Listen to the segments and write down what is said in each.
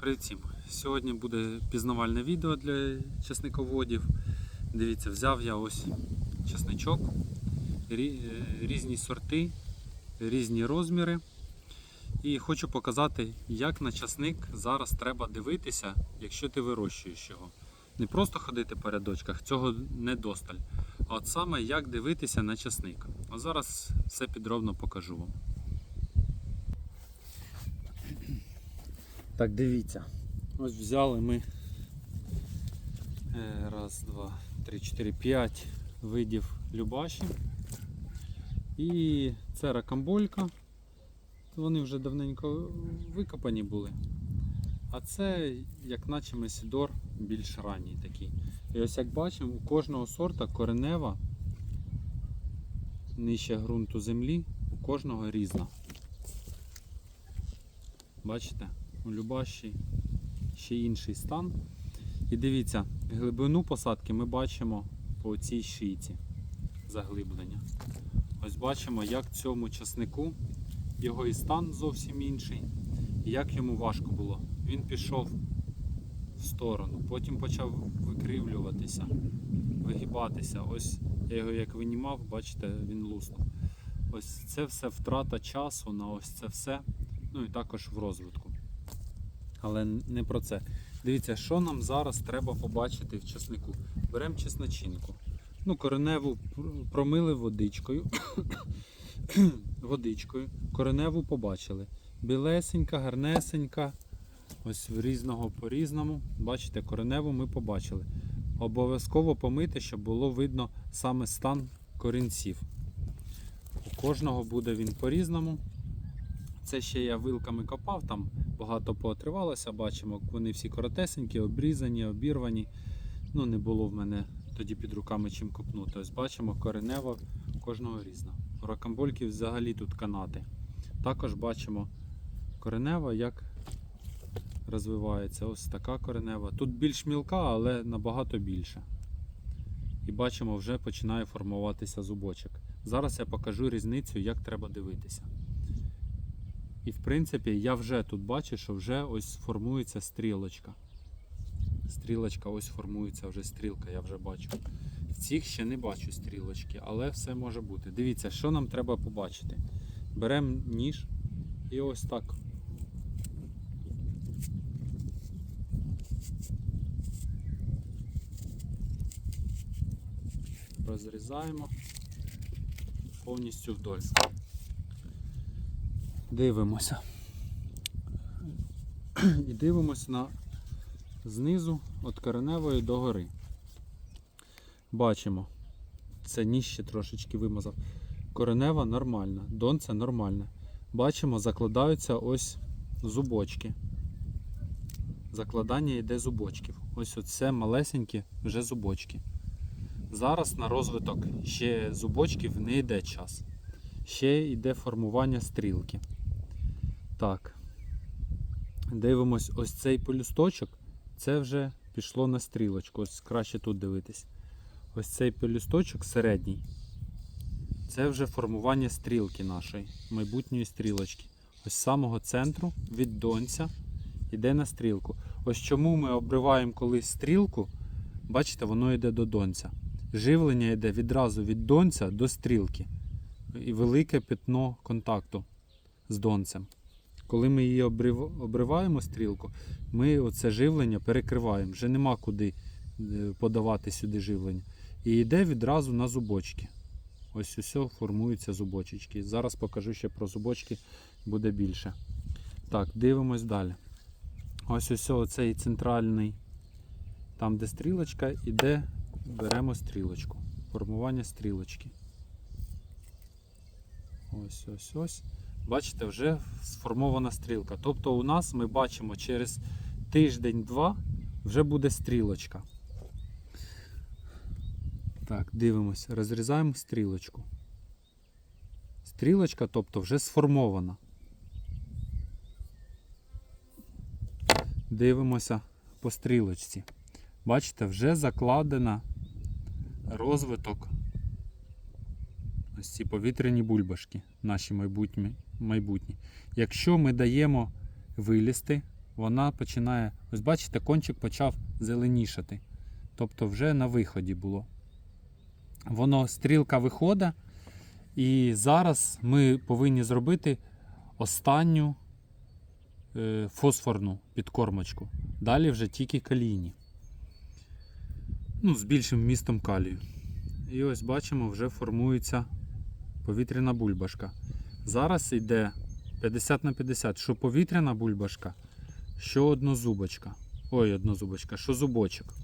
Привіт всім! Сьогодні буде пізнавальне відео для часниководів. Дивіться, взяв я ось часничок, е, різні сорти, різні розміри. І хочу показати, як на часник зараз треба дивитися, якщо ти вирощуєш його. Не просто ходити по рядочках, цього не досталь. А от саме як дивитися на часник. От зараз все підробно покажу вам. Так, дивіться. Ось взяли ми е, раз, два, три, чотири, п'ять видів любаші. І це ракамболька. Вони вже давненько викопані були. А це, як наче Месідор, більш ранній такий. І ось як бачимо, у кожного сорта коренева нижче ґрунту землі, у кожного різна. Бачите? У Любаші ще інший стан. І дивіться, глибину посадки ми бачимо по цій шийці заглиблення. Ось бачимо, як цьому часнику його і стан зовсім інший, і як йому важко було. Він пішов в сторону, потім почав викривлюватися, вигибатися. Ось я його як винімав, бачите, він луснув. Ось це все втрата часу на ось це все, ну і також в розвитку. Але не про це. Дивіться, що нам зараз треба побачити в чеснику. Беремо чесночинку. Ну, кореневу промили водичкою. водичкою. Кореневу побачили. Білесенька, гарнесенька. Ось в різного по-різному. Бачите, кореневу ми побачили. Обов'язково помити, щоб було видно саме стан корінців. У кожного буде він по-різному. Це ще я вилками копав, там багато поотривалося, бачимо, вони всі коротесенькі, обрізані, обірвані. Ну, не було в мене тоді під руками чим копнути. Ось бачимо, коренева кожного різна. У ракамбольки взагалі тут канати. Також бачимо коренева, як розвивається. Ось така коренева. Тут більш мілка, але набагато більше. І бачимо, вже починає формуватися зубочок. Зараз я покажу різницю, як треба дивитися. І в принципі я вже тут бачу, що вже ось формується стрілочка. Стрілочка, ось формується вже стрілка, я вже бачу. В цих ще не бачу стрілочки, але все може бути. Дивіться, що нам треба побачити. Беремо ніж і ось так. Розрізаємо повністю вдоль. Дивимося. І дивимося на знизу від кореневої до гори. Бачимо, це ніжче трошечки вимазав. Коренева нормальна, донце нормальне. Бачимо, закладаються ось зубочки. Закладання йде зубочків. Ось оце малесенькі вже зубочки. Зараз на розвиток ще зубочків не йде час. Ще йде формування стрілки. Так. Дивимось, ось цей пелюсточок. Це вже пішло на стрілочку. Ось краще тут дивитись. Ось цей пелюсточок середній. Це вже формування стрілки нашої, майбутньої стрілочки. Ось з самого центру від донця йде на стрілку. Ось чому ми обриваємо колись стрілку, бачите, воно йде до донця. Живлення йде відразу від донця до стрілки. І велике пятно контакту з донцем. Коли ми її обриваємо стрілку, ми оце живлення перекриваємо. Вже нема куди е, подавати сюди живлення. І йде відразу на зубочки. Ось усе формуються зубочечки. Зараз покажу ще про зубочки, буде більше. Так, дивимось далі. Ось ось оцей центральний, там де стрілочка, іде, беремо стрілочку. Формування стрілочки. Ось ось ось. Бачите, вже сформована стрілка. Тобто у нас ми бачимо через тиждень-два вже буде стрілочка. Так, дивимося, розрізаємо стрілочку. Стрілочка, тобто, вже сформована. Дивимося по стрілочці. Бачите, вже закладена розвиток. Ось ці повітряні бульбашки, наші майбутні. Майбутні. Якщо ми даємо вилізти, вона починає. Ось бачите, кончик почав зеленішати. Тобто вже на виході було. Воно стрілка виходить, і зараз ми повинні зробити останню е, фосфорну підкормочку. Далі вже тільки калійні. Ну, з більшим вмістом калію. І ось бачимо, вже формується повітряна бульбашка. Зараз йде 50 на 50, що повітряна бульбашка, що однозубочка. Ой, однозубочка, що зубочок.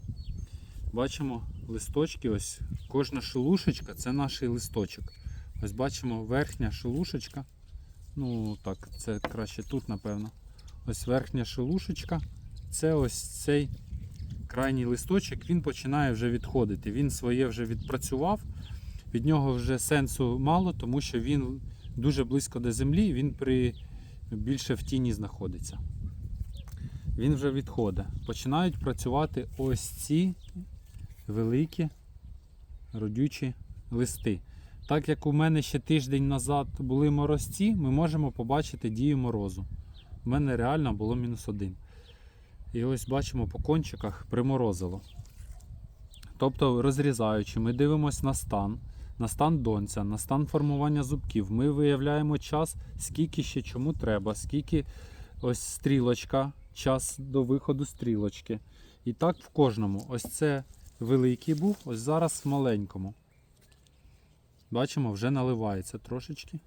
Бачимо листочки, ось кожна шелушечка це наш листочок. Ось бачимо верхня шелушечка. Ну так, це краще тут, напевно. Ось верхня шелушечка. Це ось цей крайній листочок, він починає вже відходити. Він своє вже відпрацював. Від нього вже сенсу мало, тому що він дуже близько до землі, він при більше в тіні знаходиться. Він вже відходить. Починають працювати ось ці великі родючі листи. Так як у мене ще тиждень назад були морозці, ми можемо побачити дію морозу. У мене реально було мінус один. І ось бачимо по кончиках приморозило. Тобто, розрізаючи, ми дивимося на стан, на стан донця, на стан формування зубків. Ми виявляємо час, скільки ще чому треба, скільки ось стрілочка, час до виходу стрілочки. І так в кожному. Ось це великий був, ось зараз в маленькому. Бачимо, вже наливається трошечки.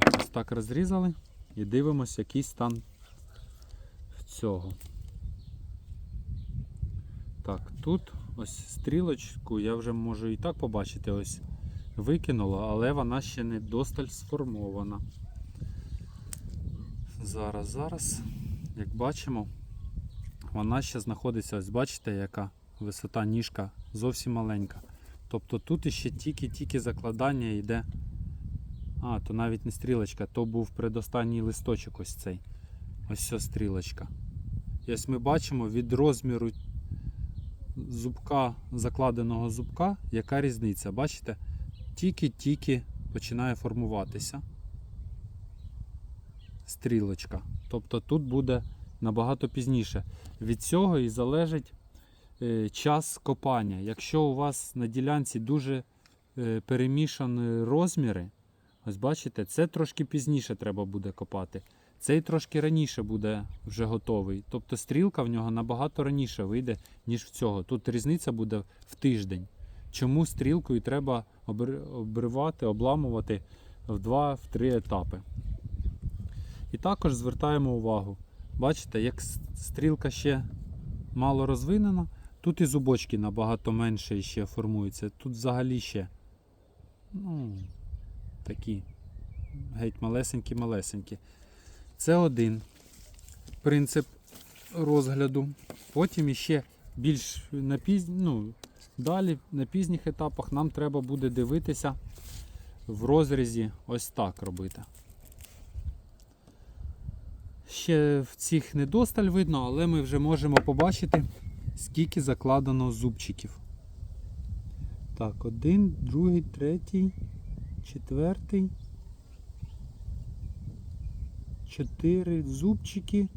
Так, ось так розрізали і дивимося, який стан цього. Так, тут ось стрілочку я вже можу і так побачити, ось викинула, але вона ще не досталь сформована. Зараз, зараз, як бачимо, вона ще знаходиться, ось бачите, яка висота ніжка зовсім маленька. Тобто тут іще тільки-тільки закладання йде. А, то навіть не стрілочка, то був предостанній листочок ось цей. Ось ця стрілочка. І ось ми бачимо від розміру зубка, закладеного зубка, яка різниця. Бачите? Тільки-тільки починає формуватися стрілочка. Тобто тут буде набагато пізніше. Від цього і залежить е, час копання. Якщо у вас на ділянці дуже е, перемішані розміри, ось бачите, це трошки пізніше треба буде копати. Цей трошки раніше буде вже готовий. Тобто стрілка в нього набагато раніше вийде, ніж в цього. Тут різниця буде в тиждень. Чому стрілкою треба обривати, обламувати в 2-3 етапи. І також звертаємо увагу. Бачите, як стрілка ще мало розвинена, тут і зубочки набагато менше ще формуються. Тут взагалі ще ну, такі геть малесенькі-малесенькі. Це один принцип розгляду. Потім іще більш на пізь... ну, далі на пізніх етапах нам треба буде дивитися в розрізі ось так робити. Ще в цих недосталь видно, але ми вже можемо побачити, скільки закладено зубчиків. Так, один, другий, третій, четвертий. Чотири зубчики.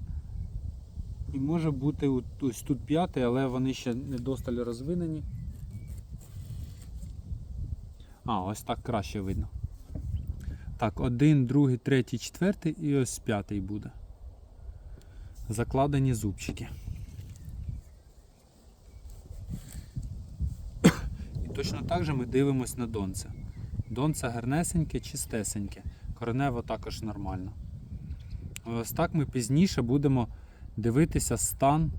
І може бути ось тут п'ятий, але вони ще не досталь розвинені. А, ось так краще видно. Так, один, другий, третій, четвертий і ось п'ятий буде. Закладені зубчики. І точно так же ми дивимось на донце. Донце гарнесеньке, чистесеньке. Коренево також нормально. Ось так ми пізніше будемо дивитися стан,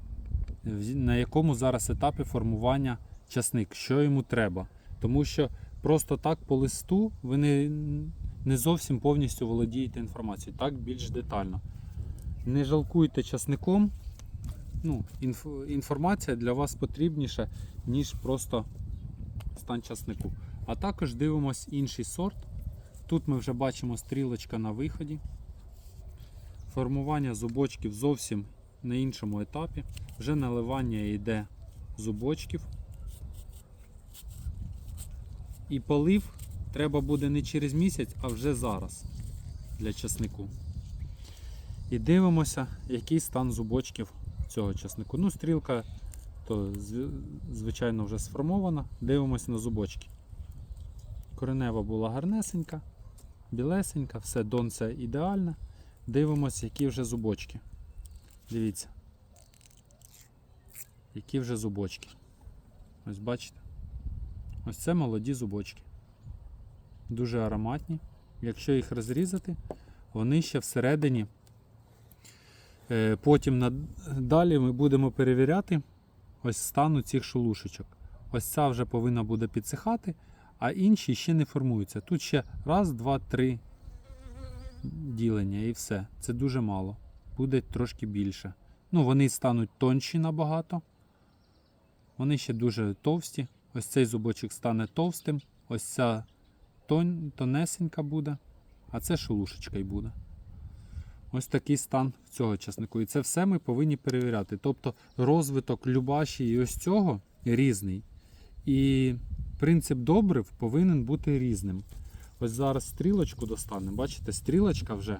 на якому зараз етапі формування часник, що йому треба. Тому що просто так по листу ви не, не зовсім повністю володієте інформацією, так більш детально. Не жалкуйте часником. Ну, інф, інформація для вас потрібніша, ніж просто стан часнику. А також дивимось інший сорт. Тут ми вже бачимо стрілочка на виході. Формування зубочків зовсім на іншому етапі. Вже наливання йде зубочків. І полив треба буде не через місяць, а вже зараз для часнику. І дивимося, який стан зубочків цього часнику. Ну, стрілка, то звичайно вже сформована. Дивимося на зубочки. Коренева була гарнесенька, білесенька, все донце ідеальне. Дивимося, які вже зубочки. Дивіться. Які вже зубочки. Ось бачите? Ось це молоді зубочки. Дуже ароматні. Якщо їх розрізати, вони ще всередині. Е, Потім далі ми будемо перевіряти ось стану цих шелушечок. Ось ця вже повинна буде підсихати, а інші ще не формуються. Тут ще раз, два, три ділення і все. Це дуже мало. Буде трошки більше. Ну, вони стануть тонші набагато. Вони ще дуже товсті. Ось цей зубочок стане товстим, ось ця тон, тонесенька буде, а це шелушечка й буде. Ось такий стан цього часнику. І це все ми повинні перевіряти. Тобто розвиток любаші і ось цього різний. І принцип добрив повинен бути різним. Ось зараз стрілочку достанемо. Бачите, стрілочка вже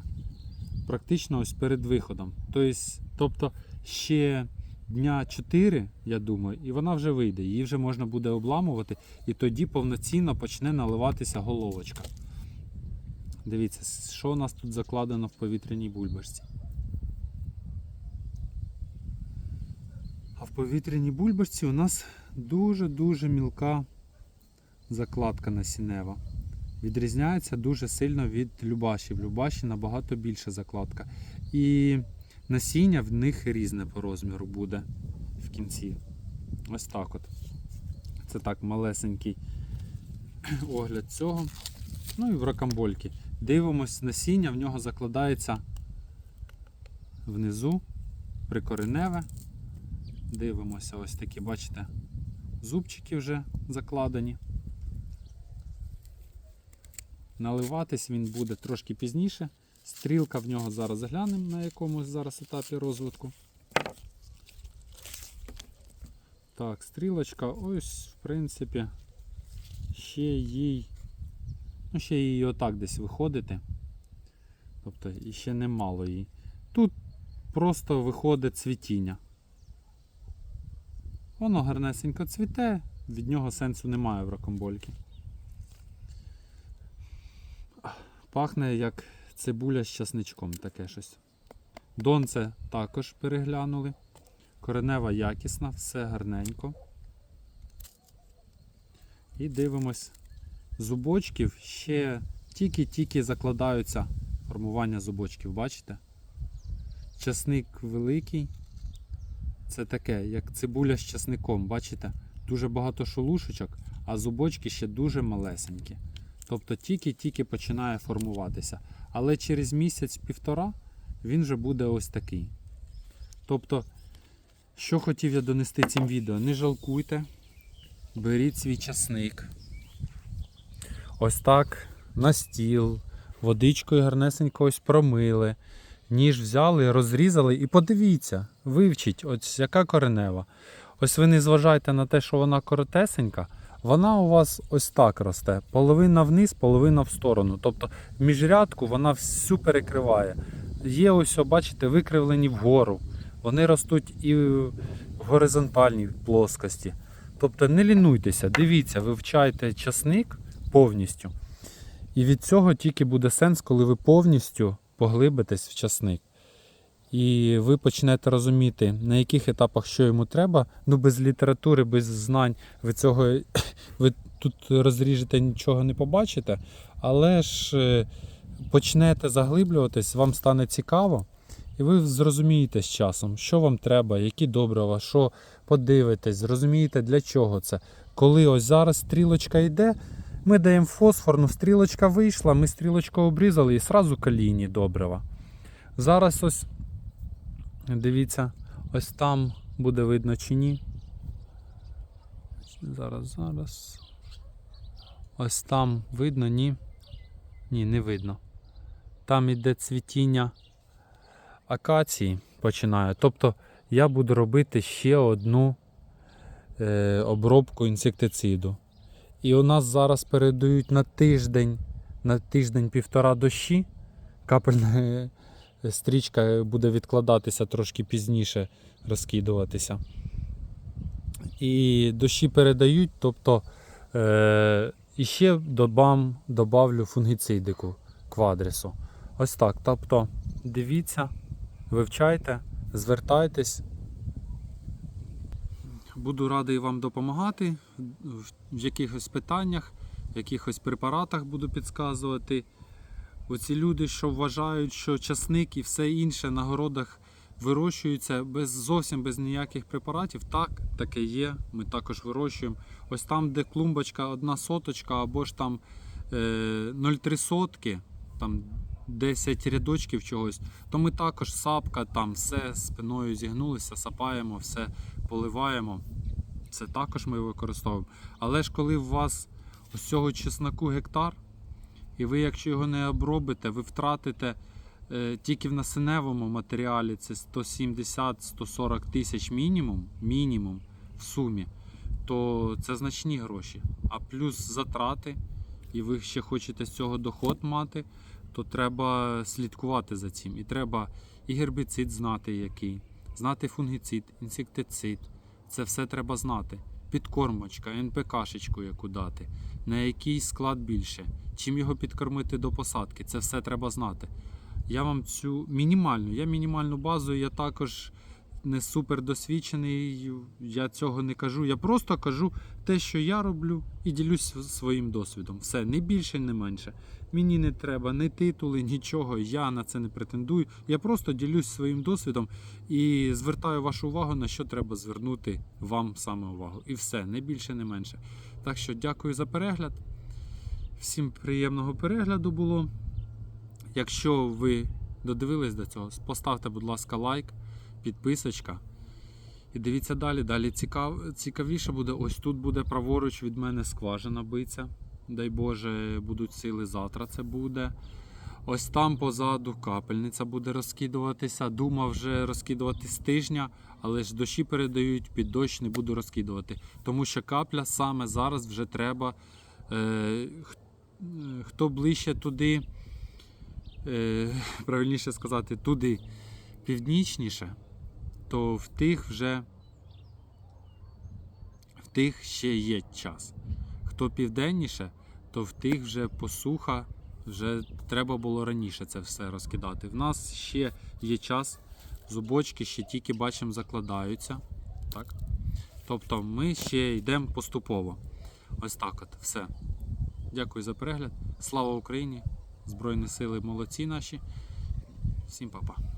практично ось перед виходом. Тобто, тобто ще дня 4, я думаю, і вона вже вийде. Її вже можна буде обламувати, і тоді повноцінно почне наливатися головочка. Дивіться, що у нас тут закладено в повітряній бульбашці. А в повітряній бульбашці у нас дуже-дуже мілка закладка насінева. Відрізняється дуже сильно від любаші. В любаші набагато більша закладка. І насіння в них різне по розміру буде в кінці. Ось так от. Це так малесенький огляд цього. Ну і в ракамбольки. Дивимось, насіння в нього закладається внизу, прикореневе. Дивимося, ось такі, бачите, зубчики вже закладені. Наливатись він буде трошки пізніше. Стрілка в нього зараз заглянемо на якомусь зараз етапі розвитку. Так, стрілочка, ось, в принципі, ще їй, ну, ще їй отак десь виходити. Тобто і ще немало їй. Тут просто виходить цвітіння. Воно гарнесенько цвіте, від нього сенсу немає в ракомбольки. Пахне як цибуля з часничком, таке щось. Донце також переглянули. Коренева якісна, все гарненько. І дивимось. Зубочків ще тільки-тільки закладаються формування зубочків, бачите? Часник великий. Це таке, як цибуля з часником, бачите? Дуже багато шелушечок, а зубочки ще дуже малесенькі. Тобто тільки-тільки починає формуватися. Але через місяць-півтора він вже буде ось такий. Тобто, що хотів я донести цим відео, не жалкуйте, беріть свій часник. Ось так на стіл, водичкою гарнесенько ось промили, ніж взяли, розрізали і подивіться, вивчіть, ось яка коренева. Ось ви не зважайте на те, що вона коротесенька, вона у вас ось так росте. Половина вниз, половина в сторону. Тобто міжрядку вона всю перекриває. Є ось, бачите, викривлені вгору. Вони ростуть і в горизонтальній плоскості. Тобто не лінуйтеся, дивіться, вивчайте часник повністю. І від цього тільки буде сенс, коли ви повністю поглибитесь в часник. І ви почнете розуміти, на яких етапах що йому треба. Ну, без літератури, без знань ви цього ви тут розріжете, нічого не побачите. Але ж е, почнете заглиблюватись, вам стане цікаво, і ви зрозумієте з часом, що вам треба, які добрива, що подивитесь, зрозумієте, для чого це. Коли ось зараз стрілочка йде, ми даємо фосфорну, стрілочка вийшла, ми стрілочку обрізали і сразу калійні добрива. Зараз ось Дивіться, ось там буде видно чи ні. Зараз, зараз. Ось там видно, ні. Ні, не видно. Там іде цвітіння акації починає. Тобто я буду робити ще одну е, обробку інсектициду. І у нас зараз передають на тиждень, на тиждень-півтора дощі. Капельна е, стрічка буде відкладатися трошки пізніше, розкидуватися. І дощі передають, тобто е, ще добам, добавлю фунгіцидику квадрісу. Ось так. Тобто, дивіться, вивчайте, звертайтесь. Буду радий вам допомагати в якихось питаннях, в якихось препаратах буду підказувати. Оці люди, що вважають, що часник і все інше на городах вирощуються без зовсім без ніяких препаратів. Так, таке є. Ми також вирощуємо. Ось там, де клумбочка одна соточка, або ж там е, 0,3 сотки, там 10 рядочків чогось, то ми також сапка, там все спиною зігнулися, сапаємо, все поливаємо. Це також ми використовуємо. Але ж коли у вас ось цього чесноку гектар, і ви, якщо його не обробите, ви втратите е, тільки в насеневому матеріалі це 170-140 тисяч мінімум, мінімум в сумі, то це значні гроші. А плюс затрати, і ви ще хочете з цього доход мати, то треба слідкувати за цим. І треба і гербіцид знати, який, знати фунгіцид, інсектицид. Це все треба знати. Підкормочка, НПКшечку яку дати, на який склад більше, чим його підкормити до посадки. Це все треба знати. Я вам цю мінімальну, я мінімальну базу, я також не супер досвідчений, я цього не кажу. Я просто кажу те, що я роблю, і ділюсь своїм досвідом. Все, не більше, не менше. Мені не треба ні титули, нічого, я на це не претендую. Я просто ділюсь своїм досвідом і звертаю вашу увагу, на що треба звернути вам саме увагу. І все, не більше, не менше. Так що дякую за перегляд. Всім приємного перегляду було. Якщо ви додивились до цього, поставте, будь ласка, лайк, підписочка. І дивіться далі. Далі цікав... цікавіше буде. Ось тут буде праворуч від мене скважина биться. Дай Боже, будуть сили завтра це буде. Ось там позаду капельниця буде розкидуватися. Думав вже розкидувати з тижня, але ж дощі передають, під дощ не буду розкидувати. Тому що капля саме зараз вже треба. Е, е, хто ближче туди, е, правильніше сказати, туди північніше, то в тих вже в тих ще є час. Хто південніше, то в тих вже посуха, вже треба було раніше це все розкидати. В нас ще є час, зубочки ще тільки бачимо закладаються. Так? Тобто ми ще йдемо поступово. Ось так от, все. Дякую за перегляд. Слава Україні! Збройні сили молодці наші. Всім па-па.